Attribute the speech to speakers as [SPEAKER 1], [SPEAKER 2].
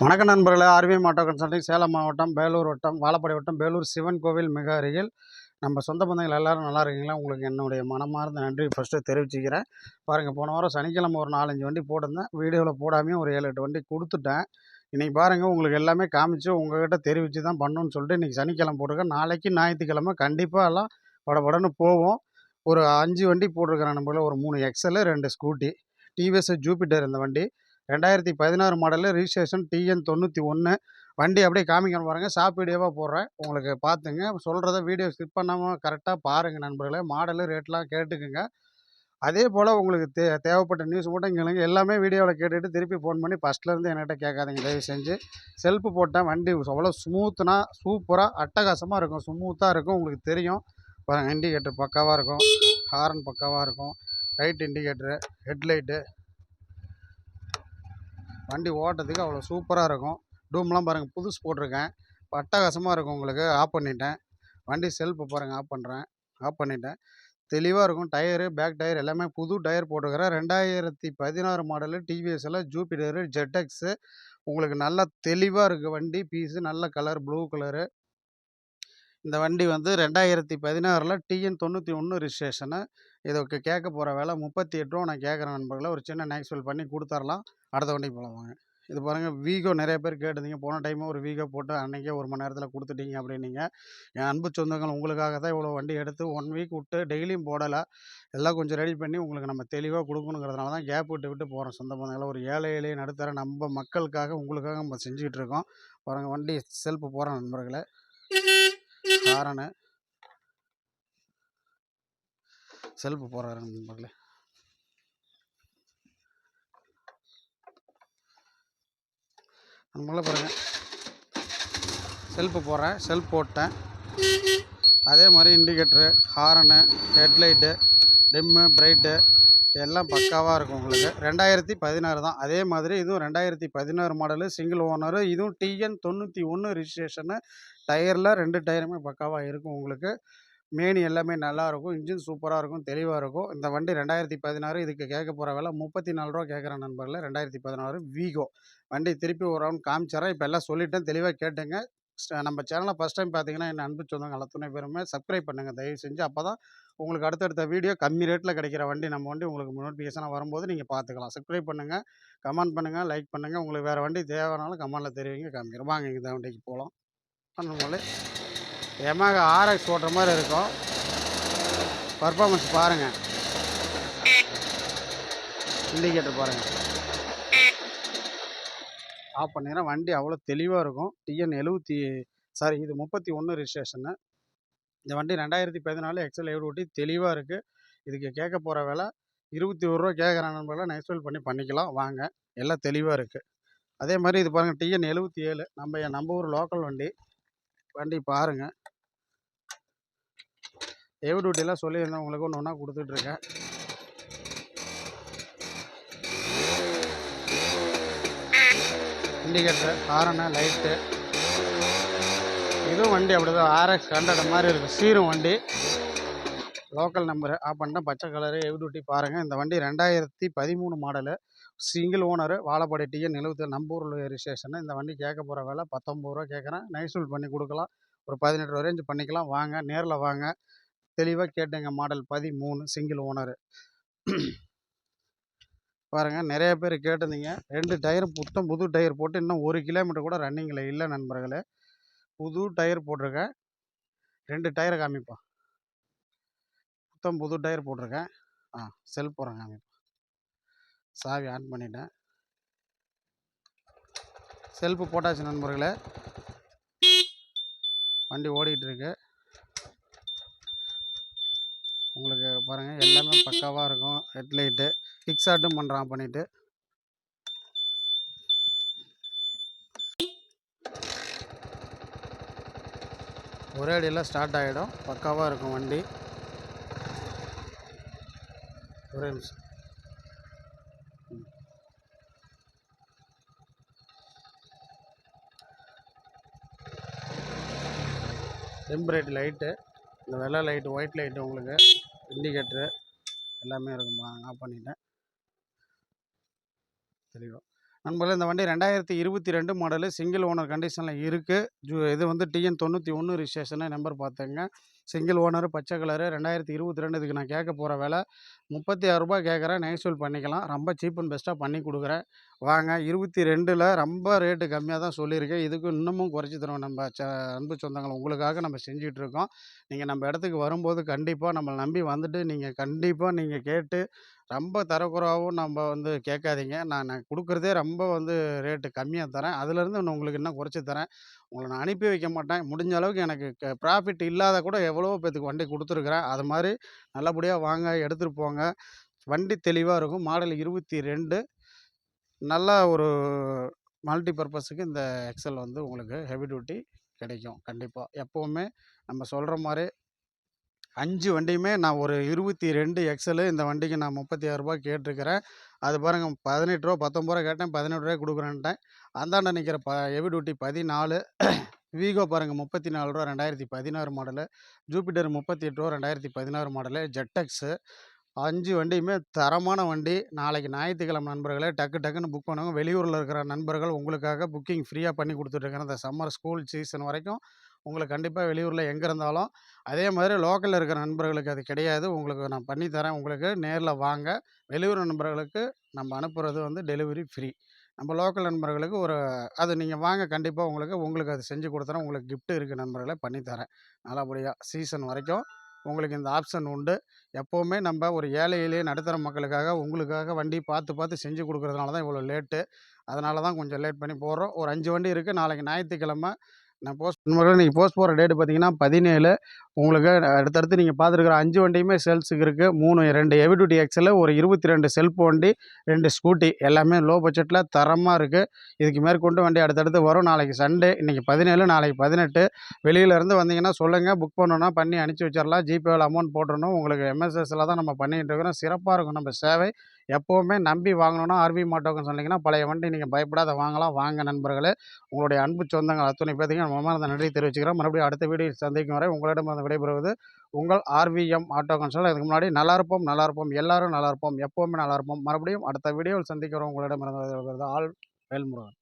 [SPEAKER 1] வணக்கம் நண்பர்களே. ஆர்வி மாட்டோ கன்சல்டிங் சேலம் மாவட்டம் வேலூர் வட்டம் வாழப்பாடி வட்டம் வேலூர் சிவன் கோவில் மிக அருகில். நம்ம சொந்த பந்தங்கள் எல்லாரும் நல்லா இருக்கீங்களா? உங்களுக்கு என்னுடைய மனமார்ந்த நன்றி. ஃபஸ்ட்டு தெரிவிச்சுக்கிறேன். பாருங்கள் போன வாரம் சனிக்கிழமை ஒரு நாலஞ்சு வண்டி போட்டிருந்தேன். வீடியோவில் போடாமையே ஒரு ஏழு எட்டு வண்டி கொடுத்துட்டேன். இன்றைக்கி பாருங்கள் உங்களுக்கு எல்லாமே காமிச்சு உங்கள்கிட்ட தெரிவித்து தான் பண்ணணும்னு சொல்லிட்டு இன்றைக்கி சனிக்கிழமை போட்டிருக்கேன். நாளைக்கு ஞாயிற்றுக்கிழமை கண்டிப்பாக எல்லாம் படபடன்னு போவோம். ஒரு அஞ்சு வண்டி போட்டிருக்கிறேன் நம்மள ஒரு மூணு எக்ஸலு ரெண்டு ஸ்கூட்டி டிவிஎஸ் ஜூபிட்டர் இந்த வண்டி. ரெண்டாயிரத்தி பதினாறு மாடலு ரிஜிஸ்ட்ரேஷன் டிஎன் தொண்ணூற்றி ஒன்று வண்டி அப்படியே காமிக்கணும் பாருங்கள் ஷாப் வீடியோவாக போடுறேன். உங்களுக்கு பார்த்துங்க. சொல்கிறத வீடியோ ஸ்கிப் பண்ணாமல் கரெக்டாக பாருங்கள் நண்பர்களே. மாடலு ரேட்லாம் கேட்டுக்குங்க. அதே போல் உங்களுக்கு தே தேவைப்பட்ட நியூஸ் மட்டும் கேளுங்க எல்லாமே வீடியோவில் கேட்டுட்டு திருப்பி ஃபோன் பண்ணி ஃபஸ்ட்லேருந்து என்கிட்ட கேட்காதீங்க. தயவு செஞ்சு. செல்ஃபு போட்டேன் வண்டி அவ்வளோ ஸ்மூத்துனா சூப்பராக அட்டகாசமாக இருக்கும். ஸ்மூத்தாக இருக்கும். உங்களுக்கு தெரியும். பாருங்கள் இண்டிகேட்டர் பக்காவாக இருக்கும். ஹாரன் பக்காவாக இருக்கும். ரைட் இண்டிகேட்டரு ஹெட்லைட்டு வண்டி ஓட்டுறதுக்கு அவ்வளோ சூப்பராக இருக்கும். டூம்லாம் பாருங்கள் புதுசு போட்டிருக்கேன். அட்டகாசமாக இருக்கும் உங்களுக்கு. ஆஃப் பண்ணிட்டேன். வண்டி செல்ஃபு பாருங்கள் ஆஃப் பண்ணுறேன் ஆஃப் பண்ணிட்டேன். தெளிவாக இருக்கும். டயரு பேக் டயர் எல்லாமே புது டயர் போட்டிருக்கிறேன். ரெண்டாயிரத்தி பதினாறு மாடலு டிவிஎஸ்ஸில் ஜூபிட்டரு ஜெட்டெக்ஸு உங்களுக்கு நல்லா தெளிவாக இருக்குது வண்டி பீஸு நல்ல கலர் ப்ளூ கலரு இந்த வண்டி வந்து ரெண்டாயிரத்தி பதினாறில் டிஎன் தொண்ணூற்றி ஒன்று ரிஜிஸ்ட்ரேஷனு இதுக்கு கேட்க போகிற வேலை முப்பத்தி எட்டு ரூபா நான் கேட்குறேன் நண்பர்களை. ஒரு சின்ன நேக்ஸ்வெல் பண்ணி கொடுத்துர்லாம். அடுத்த வண்டிக்கு போகலாமாங்க இது பாருங்கள் வீகோ நிறைய பேர் கேட்டிருந்தீங்க. போன டைமும் ஒரு வீகோ போட்டு அன்றைக்கே ஒரு மணி நேரத்தில் கொடுத்துட்டீங்க அப்படின்னீங்க. என் அன்பு சொந்தங்கள் உங்களுக்காக தான் இவ்வளோ வண்டி எடுத்து ஒன் வீக் விட்டு டெய்லியும் போடலை. எல்லாம் கொஞ்சம் ரெடி பண்ணி உங்களுக்கு நம்ம தெளிவாக கொடுக்கணுங்கிறதுனால தான் கேப் விட்டு விட்டு போகிறோம் சொந்த பந்தங்களை ஒரு ஏழை ஏழை நடுத்தர நம்ம மக்களுக்காக உங்களுக்காக நம்ம செஞ்சுக்கிட்டு இருக்கோம். பாருங்கள் வண்டி செல்ஃபு போகிறோம் நண்பர்களே. காரணம் செல்ஃபு போகிறாரு நண்பர்களே. நம்மள பாருங்கள் செல்ஃபு போடுறேன் செல்ஃப் போட்டேன். அதே மாதிரி indicator horn headlight dim bright எல்லாம் பக்காவாக இருக்கும் உங்களுக்கு. ரெண்டாயிரத்தி பதினாறு தான். அதே மாதிரி இதுவும் ரெண்டாயிரத்தி பதினாறு மாடலு சிங்கிள் ஓனரு இதுவும் டிஎன் தொண்ணூற்றி ஒன்று ரிஜிஸ்ட்ரேஷனு டயரில் ரெண்டு டயருமே பக்காவாக இருக்கும் உங்களுக்கு. மேனி எல்லாமே நல்லாயிருக்கும். இன்ஜின் சூப்பராக இருக்கும் தெளிவாக இருக்கும் இந்த வண்டி ரெண்டாயிரத்தி பதினாறு இதுக்கு கேட்க போகிற விலை முப்பத்தி நாலு ரூபா கேட்குறேன் நண்பர்களே ரெண்டாயிரத்தி பதினாறு வீகோ வண்டி திருப்பி ஒரு ரவுண்ட் காமிச்சிட்றேன். இப்போ எல்லாம் சொல்லிட்டேன் தெளிவாக கேட்டுங்க. ஸ்ட- நம்ம சேனலை ஃபஸ்ட் டைம் பார்த்தீங்கன்னா என் அன்பு சொந்தங்கள் அத்தனை பேருமே சப்ஸ்கிரைப் பண்ணுங்கள் தயவு செஞ்சு அப்போ தான் உங்களுக்கு அடுத்தடுத்த வீடியோ கம்மி ரேட்டில் கிடைக்கிற வண்டி நம்ம வண்டி உங்களுக்கு நோட்டிஃபிகேஷனாக வரும்போது நீங்கள் பார்த்துக்கலாம். சப்ஸ்கிரைப் பண்ணுங்கள் கமெண்ட் பண்ணுங்கள் லைக் பண்ணுங்கள் உங்களுக்கு வேறு வண்டி தேவைனாலும் கமெண்டில் தெரிவிங்க காமிக்கிறோம் வாங்க இந்த வண்டிக்கு போகலாம். பண்ணும்போது எமாக ஆர்எக்ஸ் ஓட்டுற மாதிரி இருக்கும். பர்ஃபார்மன்ஸ் பாருங்கள் இண்டிகேட்டர் பாருங்கள் ஆஃப் பண்ணிடுறேன் வண்டி அவ்வளோ தெளிவாக இருக்கும். டிஎன் எழுபத்தி சாரி இது முப்பத்தி ஒன்று ரிஜிஸ்ட்ரேஷனு இந்த வண்டி ரெண்டாயிரத்தி பதினாலு எக்ஸல் ஏழு ஓட்டி தெளிவாக இருக்குது இதுக்கு கேட்க போகிற வேலை இருபத்தி ஒரு ரூபா கேட்குற நண்பர்களை நெக்ஸ்ட் பண்ணி பண்ணிக்கலாம். வாங்க. எல்லாம் தெளிவாக இருக்குது அதே மாதிரி இது பாருங்கள் டிஎன் எழுபத்தி ஏழு. நம்ம நம்ம ஊர் லோக்கல் வண்டி. வண்டி பாருங்கள் ஏவி டியூட்டிலாம் சொல்லியிருந்தேன். உங்களுக்கு ஒன்று ஒன்றா கொடுத்துட்ருக்கேன் இண்டிகேட்டர் ஹாரனு லைட்டு இதுவும் வண்டி அப்படிதான். ஆர்எக்ஸ் ஹண்ட்ரட் மாதிரி இருக்கும் சீரும் வண்டி. லோக்கல் நம்பரு ஆஃப் பண்ணிட்டேன். பச்சை கலரு எவி டூட்டி பாருங்கள் இந்த வண்டி ரெண்டாயிரத்தி பதிமூணு model single owner Vazhapadi TN நிலவுத்தல் நம்பூரில் ரிஜிஸ்ட்ரேஷன் இந்த வண்டி கேட்க போகிற விலை பத்தொம்பது ரூபா கேட்குறேன். நைசூல் பண்ணி கொடுக்கலாம். ஒரு பதினெட்டு ரூபா ரேஞ்சு பண்ணிக்கலாம். வாங்க நேரில் வாங்க. தெளிவாக கேட்டேங்க. மாடல் பதிமூணு சிங்கிள் ஓனரு. பாருங்கள் நிறைய பேர் கேட்டிருந்தீங்க. ரெண்டு டயர் புத்தம் புது டயர் போட்டு இன்னும் ஒரு கிலோமீட்டர் கூட ரன்னிங்கில் இல்லை நண்பர்களே. புது டயர் போட்டிருக்கேன். ரெண்டு டயரை காமிப்பா. புத்தம் புது டயர் போட்டிருக்கேன். ஆ செல் போகிறேன் காமிப்பா. சாவி ஆன் பண்ணிட்டேன். செல்ஃபு போட்டாச்சு நண்பர்களே. வண்டி ஓடிக்கிட்டு இருக்கு உங்களுக்கு பாருங்கள் எல்லாமே பக்காவாக இருக்கும். ஹெட்லைட்டு கிக் ஷாட்டும் பண்ணுறான் பண்ணிவிட்டு ஒரே அடியில் ஸ்டார்ட் ஆகிடும் பக்காவாக இருக்கும் வண்டி. ஒரே நிமிஷம். Temperate light. இந்த வெள்ளை லைட்டு ஒயிட் லைட்டு உங்களுக்கு. இண்டிகேட்ரு எல்லாமே இருக்கும். ஆஃப் பண்ணிட்டேன். தெளிவாக நண்பர்களே இந்த வண்டி ரெண்டாயிரத்தி இருபத்தி ரெண்டு மாடலு சிங்கிள் ஓனர் கண்டிஷனில் இருக்குது ஜூ இது வந்து டிஎன் தொண்ணூற்றி ஒன்று ரிஜிஸ்ட்ரேஷனு நம்பர் பார்த்துங்க. சிங்கிள் ஓனரு பச்சை கலரு ரெண்டாயிரத்தி இருபத்தி ரெண்டு இதுக்கு நான் கேட்க போகிற விலை முப்பத்தி ஆறுரூபா கேட்குறேன் நெகோசியபிள் பண்ணிக்கலாம். ரொம்ப சீப் அண்ட் பெஸ்ட்டாக பண்ணி கொடுக்குறேன். வாங்க இருபத்தி ரெண்டில் ரொம்ப ரேட்டு கம்மியாக தான் சொல்லியிருக்கேன். இதுக்கு இன்னமும் குறைச்சி தருவோம். நம்ம ச அன்பு சொந்தங்கள் உங்களுக்காக நம்ம செஞ்சிட்ருக்கோம் நீங்கள் நம்ம இடத்துக்கு வரும்போது கண்டிப்பாக நம்மளை நம்பி வந்துட்டு நீங்கள் கண்டிப்பாக நீங்கள் கேட்டு ரொம்ப தரக்குறைவாகவும் நம்ம வந்து கேட்காதீங்க. நான் நான் கொடுக்குறதே ரொம்ப வந்து ரேட்டு கம்மியாக தரேன். அதுலேருந்து நான் உங்களுக்கு இன்னும் குறைச்சி தரேன். உங்களை நான் அனுப்பி வைக்க மாட்டேன். முடிஞ்ச அளவுக்கு எனக்கு க ப்ராஃபிட் இல்லாத கூட எவ்வளவோ பேத்துக்கு வண்டி கொடுத்துருக்குறேன். அது மாதிரி நல்லபடியாக வாங்க எடுத்துகிட்டு போங்க. வண்டி தெளிவாக இருக்கும். மாடல் இருபத்தி ரெண்டு நல்ல ஒரு மல்டி பர்பஸுக்கு இந்த எக்ஸல் வந்து உங்களுக்கு ஹெவி டியூட்டி கிடைக்கும். கண்டிப்பாக எப்போவுமே நம்ம சொல்கிற மாதிரி அஞ்சு வண்டியுமே நான் ஒரு இருபத்தி ரெண்டு எக்ஸலு இந்த வண்டிக்கு நான் முப்பத்தி ஆறுரூபா கேட்டிருக்கிறேன். அது பாருங்கள் பதினெட்டு ரூபா பத்தொம்பது ரூபா கேட்டேன் பதினெட்டு ரூபாய் கொடுக்குறேன்ட்டேன். அந்தாண்ட நிற்கிற ப ஹெவி டியூட்டி பதினாலு வீகோ பாருங்கள் முப்பத்தி நாலு ரூபா ரெண்டாயிரத்தி பதினாறு மாடலு ஜூபிட்டர் முப்பத்தி எட்டு ரூபா ரெண்டாயிரத்தி பதினாறு மாடலு ஜெட்டெக்ஸு அஞ்சு வண்டியுமே தரமான வண்டி. நாளைக்கு ஞாயிற்றுக்கிழமை நண்பர்களே டக்கு டக்குன்னு புக் பண்ணுவாங்க வெளியூரில் இருக்கிற நண்பர்கள் உங்களுக்காக புக்கிங் ஃப்ரீயாக பண்ணி கொடுத்துட்ருக்கேன் இந்த சம்மர் ஸ்கூல் சீசன் வரைக்கும் உங்களுக்கு கண்டிப்பாக வெளியூரில் எங்கே இருந்தாலும் அதே மாதிரி லோக்கலில் இருக்கிற நண்பர்களுக்கு அது கிடையாது. உங்களுக்கு நான் பண்ணி தரேன். உங்களுக்கு நேரில் வாங்க. வெளியூர் நண்பர்களுக்கு நம்ம அனுப்புகிறது வந்து டெலிவரி ஃப்ரீ நம்ம லோக்கல் நண்பர்களுக்கு ஒரு அது நீங்கள் வாங்க. கண்டிப்பாக உங்களுக்கு உங்களுக்கு அது செஞ்சு கொடுத்துறேன் உங்களுக்கு கிஃப்ட் இருக்குது நண்பர்களை பண்ணித்தரேன் நல்லபடியாக சீசன் வரைக்கும் உங்களுக்கு இந்த ஆப்ஷன் உண்டு. எப்போவுமே நம்ம ஒரு ஏழை எளிய நடுத்தர மக்களுக்காக உங்களுக்காக வண்டி பார்த்து பார்த்து செஞ்சு கொடுக்குறதுனால தான் இவ்வளோ லேட்டு அதனால தான் கொஞ்சம் லேட் பண்ணி போடுறோம். ஒரு அஞ்சு வண்டி இருக்குது நாளைக்கு ஞாயிற்றுக்கிழமை நான் போஸ்ட் நண்பர்களே நீங்கள் போஸ்ட் போகிற டேட்டு பார்த்தீங்கன்னா பதினேழு. உங்களுக்கு அடுத்தடுத்து நீங்கள் பார்த்துருக்குற அஞ்சு வண்டியுமே சேல்ஸுக்கு இருக்குது மூணு ரெண்டு ஹெவி டியூட்டி எக்ஸில் ஒரு இருபத்தி ரெண்டு செல்ஃப் வண்டி ரெண்டு ஸ்கூட்டி எல்லாமே லோ பட்ஜெட்டில் தரமாக இருக்குது இதுக்கு மேற்கொண்டு வண்டி அடுத்தடுத்து வரும். நாளைக்கு சண்டே இன்றைக்கி பதினேழு நாளைக்கு பதினெட்டு. வெளியிலேருந்து வந்தீங்கன்னா சொல்லுங்கள் புக் பண்ணணும்னா பண்ணி அனுப்பிச்சி வச்சிடலாம் ஜிபேவில் அமௌண்ட் போட்டுடணும் உங்களுக்கு எம்எஸ்எஸ்ல தான் நம்ம பண்ணிகிட்டு இருக்கிறோம். சிறப்பாக இருக்கும் நம்ம சேவை. எப்போவுமே நம்பி வாங்கணும்னா ஆர்வி மாட்டோக்கன் சொன்னீங்கன்னா பழைய வண்டி நீங்கள் பயப்படாத வாங்கலாம். வாங்க நண்பர்களே. உங்களுடைய அன்பு சொந்தங்கள் அத்துணை பேர்த்துக்கு மனமார்ந்த நன்றி தெரிவிச்சுக்கிறேன் மறுபடியும் அடுத்த வீடியோ சந்திக்கும் வரை உங்களிடம் விடைபெறுவது உங்கள் ஆர்விஎம் ஆட்டோ கன்சல் இதுக்கு முன்னாடி நல்லா இருப்போம் நல்லா இருப்போம் எல்லாரும் நல்லா இருப்போம் எப்போவுமே நல்லா இருப்போம். மறுபடியும் அடுத்த வீடியோவில் சந்திக்கிறோம். உங்களிடம் ஆல் வேல்முருகன்.